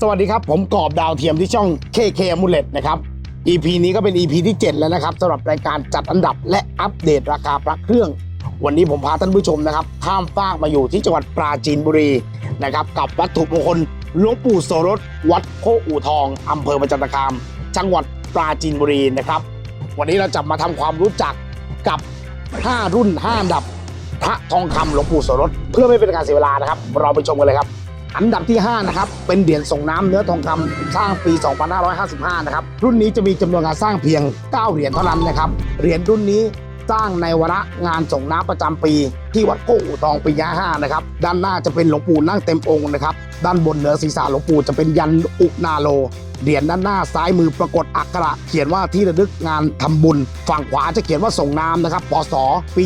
สวัสดีครับ ผมกอบดาวเทียมที่ช่อง KK m u l e t นะครับ EP นี้ก็เป็น EP ที่ 7 แล้วนะครับสำหรับรายการจัดอันดับและอัปเดตราคาพระเครื่อง วันนี้ผมพาท่านผู้ชมนะครับข้ามฟากมาอยู่ที่จังหวัดปราจีนบุรีนะครับกับวัตถุมงคลหลวงปู่โสรสวัดโคอู่ทองอำเภอประจันตคาม จังหวัดปราจีนบุรีนะครับ วันนี้เราจะมาทำความรู้จักกับ 5 รุ่น5อันดับพระทองคำหลวงปู่โสรสเพื่อไม่เป็นการเสียเวลานะครับ เราไปชมกันเลยครับ อันดับที่ 5 นะครับ เป็นเหรียญส่งน้ำเนื้อทองคำสร้างปี 2555 นะครับ รุ่นนี้จะมีจำนวนการสร้างเพียง 9 เหรียญเท่านั้นนะครับ เหรียญรุ่นนี้สร้างในวาระงานส่งน้ำประจำปี ที่วัดโคกอู่ทองปียะห้านะครับ ด้านหน้าจะเป็นหลวงปู่นั่งเต็มองค์นะครับ ด้านบนเหนือศีรษะหลวงปู่จะเป็นยันอุนาโลเหรียญด้านหน้าซ้ายมือปรากฏอักขระเขียนว่าที่ระลึกงานทำบุญ ฝั่งขวาจะเขียนว่าส่งน้ำนะครับปศปี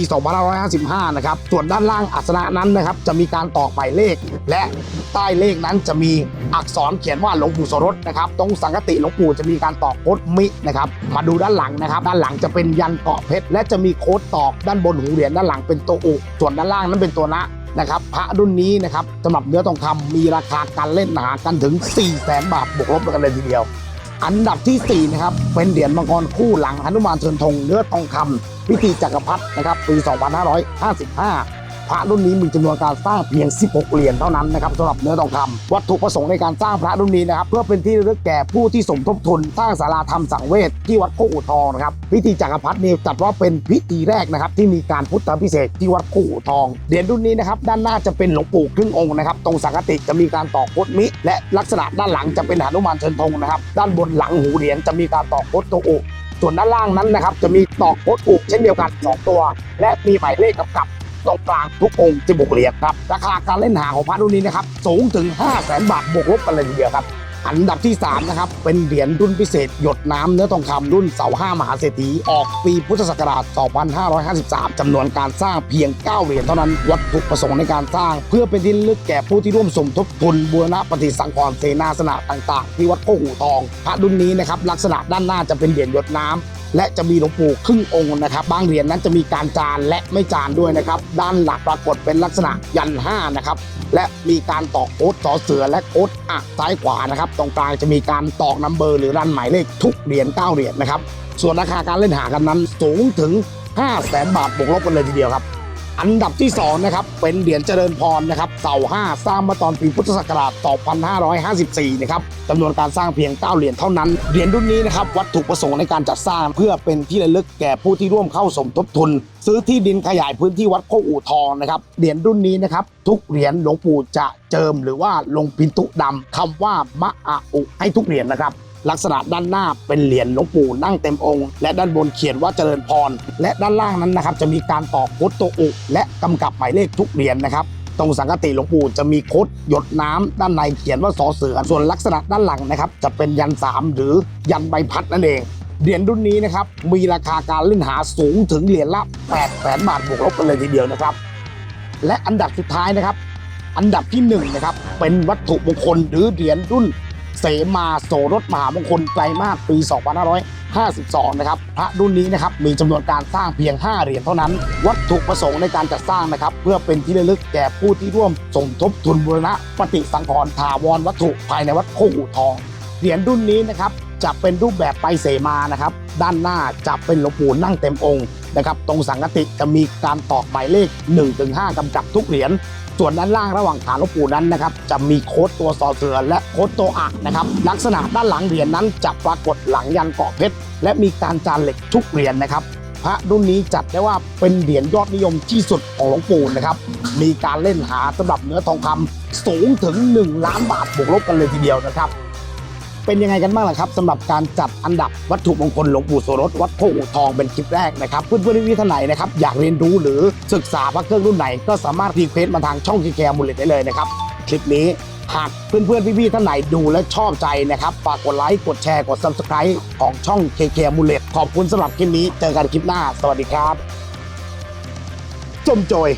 2555 นะครับ ส่วนด้านล่างอัสนะนั้นนะครับ จะมีการตอกหมายเลข และใต้เลขนั้นจะมีอักษรเขียนว่าหลวงปู่โสรสนะครับตรงสังกติหลวงปู่จะมีการตอกโคดมินะครับ มาดูด้านหลังนะครับ ด้านหลังจะเป็นยันเกาะเพชรและจะมีโคดตอกด้านบนหูเหรียญด้านหลังเป็นตัวอุส่วนด้านล่างนั้นเป็นตัวนะนะครับพระรุ่นนี้นะครับสำหรับเนื้อทองคำมีราคาการเล่นหากันถึง 4 0 0แสนบาทบวกลบกันเลยทีเดียว อันดับทีสี่4นะครับเป็นเหรียญมังกรคู่หลังหนุมานเชิญธงเนื้อทองคำพิธีจักรพรรดินะครับปี 2555 พระรุ่นนี้มีจำนวนการสร้างเพียง 16 เหรียญเท่านั้นนะครับสำหรับเนื้อทองคำวัตถุประสงค์ในการสร้างพระรุ่นนี้นะครับเพื่อเป็นที่ระลึกแก่ผู้ที่สมทบทุนสร้างศาลาธรรมสังเวชที่วัดโคกอู่ทองนะครับพิธีจักรพรรดินี่จัดว่าเป็นพิธีแรกนะครับที่มีการพุทธพิเศษที่วัดโคกอู่ทองเหรียญรุ่นนี้นะครับด้านหน้าจะเป็นหลวงปู่ครึ่งองค์นะครับตรงสังกติจะมีการตอกโคดมิ และลักษณะด้านหลังจะเป็นหนุมานเชิญธงนะครับด้านบนหลังหูเหรียญจะมีการตอกโคตัวอุส่วนด้านล่างนั้นนะครับจะมีตอกโคดอุเช่นเดียวกัน 2 ตัว และมีหมายเลขกำกับ ตรงกลางทุกองค์16เหรียญครับ ราคาการเล่นหาของพระรุ่นนี้นะครับสูงถึง 5 0 0แสนบาทบวกลบกันเลยทีเดียวครับอันดับที่ 3 นะครับ เป็นเหรียญรุ่นพิเศษ หยดน้ำเนื้อทองคำรุ่นเสาห้ามหาเศรษฐีออกปีพุทธศักราช 2553 จำนวนการสร้างเพียง 9 เหรียญเท่านั้น วัตถุประสงค์ในการสร้าง เพื่อเป็นที่ลึกแก่ผู้ที่ร่วมสมทบทุนบูรณะปฏิสังขรณ์เสนาสนะต่าง ๆ ที่วัดโคกหูทอง พระรุ่นนี้นะครับ ลักษณะด้านหน้าจะเป็นเหรียญหยดน้ำ และจะมีหลวงปู่ครึ่งองค์นะครับ บางเหรียญนั้นจะมีการจานและไม่จานด้วยนะครับ ด้านหลักปรากฏเป็นลักษณะยันห้านะครับ และมีการตอกโอ๊ตต่อเสือและโอ๊ตอะซ้ายขวานะครับ ตรงกลางจะมีการตอกนัมเบอร์หรือรันหมายเลขทุกเหรียญ9เหรียญนะครับ ส่วนราคาการเล่นหากันนั้นสูงถึง5 0 0แสนบาทบวกลบกันเลยทีเดียวครับ อันดับที่ 2 นะครับ เป็นเหรียญเจริญพรนะครับเสา5สร้างมาตอนปีพุทธศักราช 2554 นะครับจำนวนการสร้างเพียง 9 เหรียญเท่านั้น เหรียญรุ่นนี้นะครับวัตถุประสงค์ในการจัดสร้างเพื่อเป็นที่ระลึกแก่ผู้ที่ร่วมเข้าสมทบทุน ซื้อที่ดินขยายพื้นที่วัดโคกอู่ทองนะครับเหรียญรุ่นนี้นะครับทุกเหรียญหลวงปู่จะเจิม หรือว่าลงพินทุดำคำว่ามะอาอุให้ทุกเหรียญนะครับ ลักษณะด้านหน้าเป็นเหรียญหลวงปู่นั่งเต็มองค์ และด้านบนเขียนว่าเจริญพร และด้านล่างนั้นนะครับจะมีการตอกโคดโตอุ และกำกับหมายเลขทุกเหรียญนะครับตรงสังกติหลวงปู่จะมีโคดหยดน้ำด้านในเขียนว่าสอเสือส่วนลักษณะด้านหลังนะครับจะเป็นยันสามหรือยันใบพัดนั่นเองเหรียญรุ่นนี้นะครับมีราคาการเล่นหาสูงถึงเหรียญละ8แสนบาทบวกลบกันเลยทีเดียวนะครับ และอันดับสุดท้ายนะครับ อันดับที่หนึ่งนะครับเป็นวัตถุมงคลหรือเหรียญรุ่น เสมาโสรถมหามงคลไตรมาสปี 2552 นะครับ พระรุ่นนี้นะครับมีจำนวนการสร้างเพียง 5 เหรียญเท่านั้น วัตถุประสงค์ในการจัดสร้างนะครับ เพื่อเป็นที่ระลึกแก่ผู้ที่ร่วมสมทบทุนบูรณะปฏิสังขรณ์ถาวรวัตถุภายในวัดโคกูทอง เหรียญรุ่นนี้นะครับ จะเป็นรูปแบบไปเสมานะครับ ด้านหน้าจะเป็นหลวงปู่นั่งเต็มองค์นะครับตรงสังกติจะมีการตอกหมายเลข 1-5 กำกับทุกเหรียญส่วนด้านล่างระหว่างฐานหลวงปู่นั้นนะครับจะมีโค้ดตัวสอเสือและโค้ดตัวอักนะครับลักษณะด้านหลังเหรียญนั้นจะปรากฏหลังยันเกาะเพชรและมีการจานเหล็กทุกเหรียญนะครับ พระรุ่นนี้จัดได้ว่าเป็นเหรียญยอดนิยมที่สุดของหลวงปู่นะครับมีการเล่นหาสำหรับเนื้อทองคำสูงถึง 1 ล้านบาทบวกลบกันเลยทีเดียวนะครับ เป็นยังไงกันบ้างล่ะครับสำหรับการจัดอันดับวัตถุมงคลหลวงปู่โสรสวัดโคกอู่ทองเป็นคลิปแรกนะครับเพื่อนๆพี่ๆท่านไหนนะครับอยากเรียนรู้หรือศึกษาพระเครื่องรุ่นไหน ก็สามารถรีเควสต์มาทางช่องคีแคร์มูลเลตได้เลยนะครับคลิปนี้หากเพื่อนๆ พี่ๆ ท่านไหนดูและชอบใจนะครับ ฝากกดไลค์ กดแชร์ กด subscribe ของช่อง KK m u l e t ขอบคุณสำหรับคลิปนี้ เจอกันคลิปหน้า สวัสดีครับ จมโจย